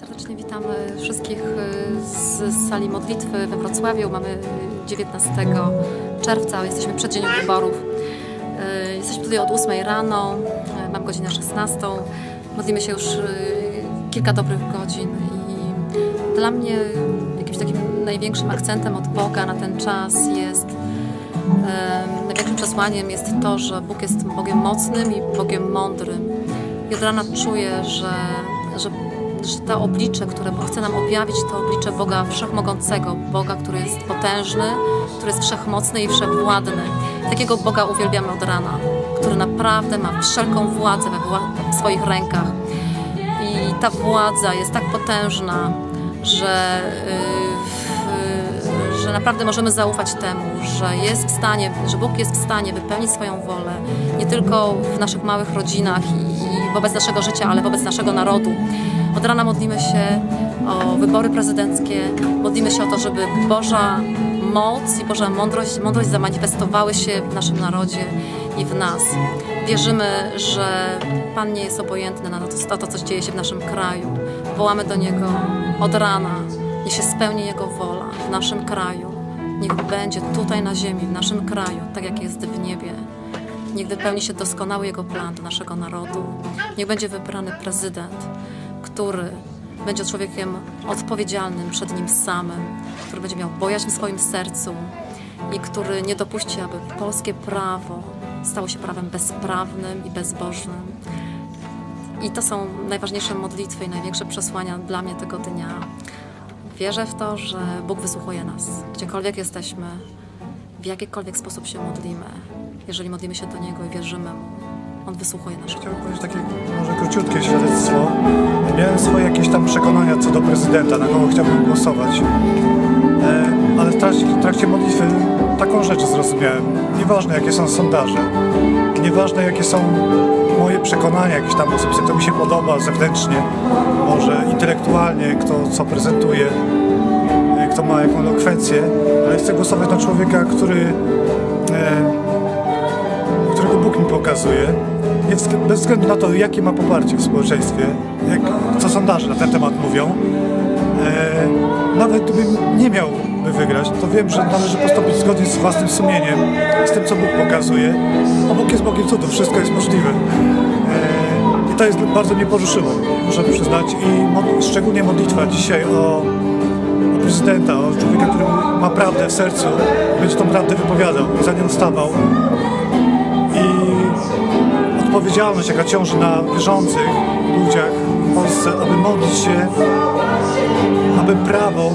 Serdecznie witamy wszystkich y, z sali modlitwy we Wrocławiu. Mamy 19 czerwca, jesteśmy przed dzieniem wyborów. Y, Jesteśmy tutaj od 8 rano, y, mam godzinę 16. Modlimy się już kilka dobrych godzin i dla mnie jakimś takim największym akcentem od Boga na ten czas jest Największym przesłaniem jest to, że Bóg jest Bogiem mocnym i Bogiem mądrym. I od rana czuję, że, że, że to oblicze, które Bóg chce nam objawić, to oblicze Boga Wszechmogącego, Boga, który jest potężny, który jest wszechmocny i wszechwładny. Takiego Boga uwielbiamy od rana, który naprawdę ma wszelką władzę we w swoich rękach. I ta władza jest tak potężna, że, yy, w- że naprawdę możemy zaufać temu, że jest w stanie, że Bóg jest w stanie wypełnić swoją wolę nie tylko w naszych małych rodzinach i, i wobec naszego życia, ale wobec naszego narodu. Od rana modlimy się o wybory prezydenckie, modlimy się o to, żeby Boża moc i Boża mądrość, mądrość zamanifestowały się w naszym narodzie i w nas. Wierzymy, że Pan nie jest obojętny na to, na to, co dzieje się w naszym kraju. Wołamy do Niego od rana. Niech się spełni Jego wola w naszym kraju. Niech będzie tutaj na ziemi, w naszym kraju, tak jak jest w niebie. Niech wypełni się doskonały Jego plan do naszego narodu. Niech będzie wybrany prezydent, który będzie człowiekiem odpowiedzialnym przed Nim samym, który będzie miał bojaźń w swoim sercu i który nie dopuści, aby polskie prawo stało się prawem bezprawnym i bezbożnym. I to są najważniejsze modlitwy i największe przesłania dla mnie tego dnia. Wierzę w to, że Bóg wysłuchuje nas, gdziekolwiek jesteśmy, w jakikolwiek sposób się modlimy. Jeżeli modlimy się do Niego i wierzymy Mu, On wysłuchuje Chciałbym powiedzieć takie może króciutkie świadectwo. Miałem swoje jakieś tam przekonania co do prezydenta, na kogo chciałbym głosować. E, ale w trakcie, w trakcie modlitwy taką rzecz zrozumiałem. Nieważne jakie są sondaże, nieważne jakie są moje przekonania jakieś tam osób, kto mi się podoba zewnętrznie, może intelektualnie, kto co prezentuje, e, kto ma jaką elokwencję, ale chcę głosować na człowieka, który e, którego Bóg mi pokazuje, bez względu na to, jakie ma poparcie w społeczeństwie, jak, co sondaże na ten temat mówią, e, nawet gdybym nie miał by wygrać, to wiem, że należy postąpić zgodnie z własnym sumieniem, z tym, co Bóg pokazuje, a Bóg jest Bogiem cudów, wszystko jest możliwe. E, I to jest, bardzo mnie poruszyło, muszę przyznać, i mo- szczególnie modlitwa dzisiaj o, o prezydenta, o człowieka, który ma prawdę w sercu, będzie tą prawdę wypowiadał za nią stawał odpowiedzialność, jaka ciąży na wierzących ludziach w Polsce, aby modlić się, aby prawo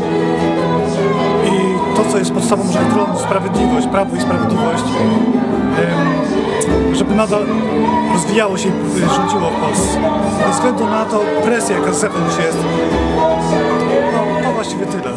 i to, co jest podstawą naszego tronu, sprawiedliwość, prawo i sprawiedliwość, żeby nadal rozwijało się i rządziło w Polsce. Bez względu na to presję, jaka z zewnątrz jest. No, to właściwie tyle.